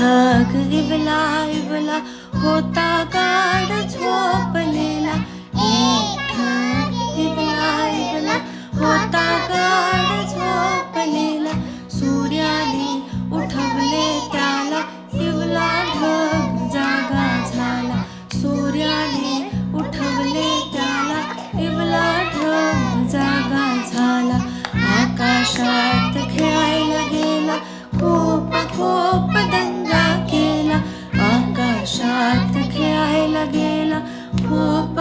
ढग इवला इवला होता गाड झोपलेला. ढग इवला इवला होता गाड झोपलेला. सु आयुष्यात खेळायला गेला. खूप